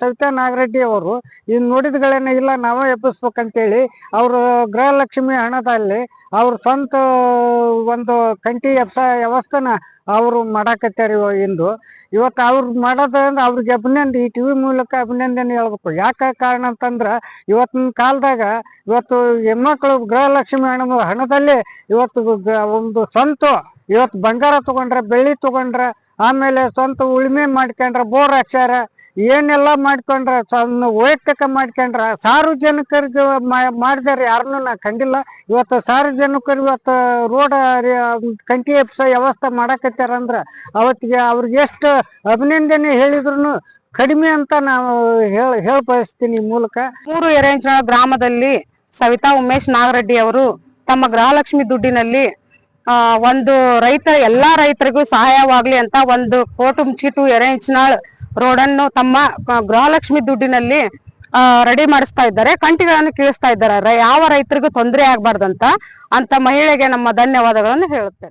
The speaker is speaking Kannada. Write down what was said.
ಸವಿತಾ ನಾಗರೆಡ್ಡಿ ಅವರು ಇನ್ ನೋಡಿದ್ಗಳೇನ ಇಲ್ಲ, ನಾವೇ ಎಬ್ಬಿಸ್ಬೇಕಂತೇಳಿ ಅವರು ಗೃಹಲಕ್ಷ್ಮಿ ಹಣದಲ್ಲಿ ಅವ್ರ ಸ್ವಂತ ಒಂದು ಕಂಟಿ ಎಪ್ಸ ವ್ಯವಸ್ಥೆನ ಅವರು ಮಾಡಾಕತ್ಯಾರ ಇವ- ಇಂದು. ಇವತ್ತು ಅವ್ರು ಮಾಡೋದ್ರಿಂದ ಅವ್ರಿಗೆ ಅಭಿನಂದನೆ, ಈ ಟಿವಿ ಮೂಲಕ ಅಭಿನಂದನೆ ಹೇಳ್ಬೇಕು. ಯಾಕೆ ಕಾರಣ ಅಂತಂದ್ರೆ ಇವತ್ತಿನ ಕಾಲದಾಗ ಇವತ್ತು ಹೆಣ್ಮಕ್ಳು ಗೃಹಲಕ್ಷ್ಮಿ ಹಣ ಹಣದಲ್ಲಿ ಇವತ್ತು ಒಂದು ಸ್ವಂತ ಇವತ್ತು ಬಂಗಾರ ತಗೊಂಡ್ರೆ, ಬೆಳ್ಳಿ ತಗೊಂಡ್ರೆ, ಆಮೇಲೆ ಸ್ವಂತ ಉಳುಮೆ ಮಾಡ್ಕೊಂಡ್ರೆ, ಬೋರ್ ಹಾಕ್ಸ್ಯಾರ. ಏನೆಲ್ಲ ಮಾಡ್ಕೊಂಡ್ರ ವೈಯಕ್ತಿಕ ಮಾಡ್ಕೊಂಡ್ರ? ಸಾರ್ವಜನಿಕರಿಗೆ ಮಾಡಿದಾರೆ ಯಾರನ್ನೂ ನಾ ಕಂಡಿಲ್ಲ. ಇವತ್ತು ಸಾರ್ವಜನಿಕರು ಇವತ್ತು ರೋಡ್ ಕಂಟಿ ಎಪ್ಸ ವ್ಯವಸ್ಥೆ ಮಾಡಾಕತ್ತಾರ ಅಂದ್ರ ಅವತ್ತಿಗೆ ಅವ್ರಿಗೆ ಎಷ್ಟು ಅಭಿನಂದನೆ ಹೇಳಿದ್ರು ಕಡಿಮೆ ಅಂತ ನಾವು ಹೇಳ ಹೇಳ ಬಯಸ್ತೀನಿ ಮೂಲಕ. ಮೂರು ಎರೆಂಚನ ಗ್ರಾಮದಲ್ಲಿ ಸವಿತಾ ಉಮೇಶ್ ನಾಗರೆಡ್ಡಿ ಅವರು ತಮ್ಮ ಗೃಹಲಕ್ಷ್ಮಿ ದುಡ್ಡಿನಲ್ಲಿ ಒಂದು ರೈತ, ಎಲ್ಲಾ ರೈತರಿಗೂ ಸಹಾಯವಾಗ್ಲಿ ಅಂತ ಒಂದು ಕೋಟು ಮುಚ್ಚಿಟು ಎರೆಂಚನಾಳ್ ರೋಡ್ ಅನ್ನು ತಮ್ಮ ಗೃಹಲಕ್ಷ್ಮಿ ದುಡ್ಡಿನಲ್ಲಿ ರೆಡಿ ಮಾಡಿಸ್ತಾ ಇದ್ದಾರೆ. ಕಂಟಿಗಳನ್ನು ಕೀಳಿಸ್ತಾ ಇದ್ದಾರೆ. ಯಾವ ರೈತರಿಗೂ ತೊಂದರೆ ಆಗ್ಬಾರ್ದಂತ ಅಂತ ಮಹಿಳೆಗೆ ನಮ್ಮ ಧನ್ಯವಾದಗಳನ್ನು ಹೇಳುತ್ತೇನೆ.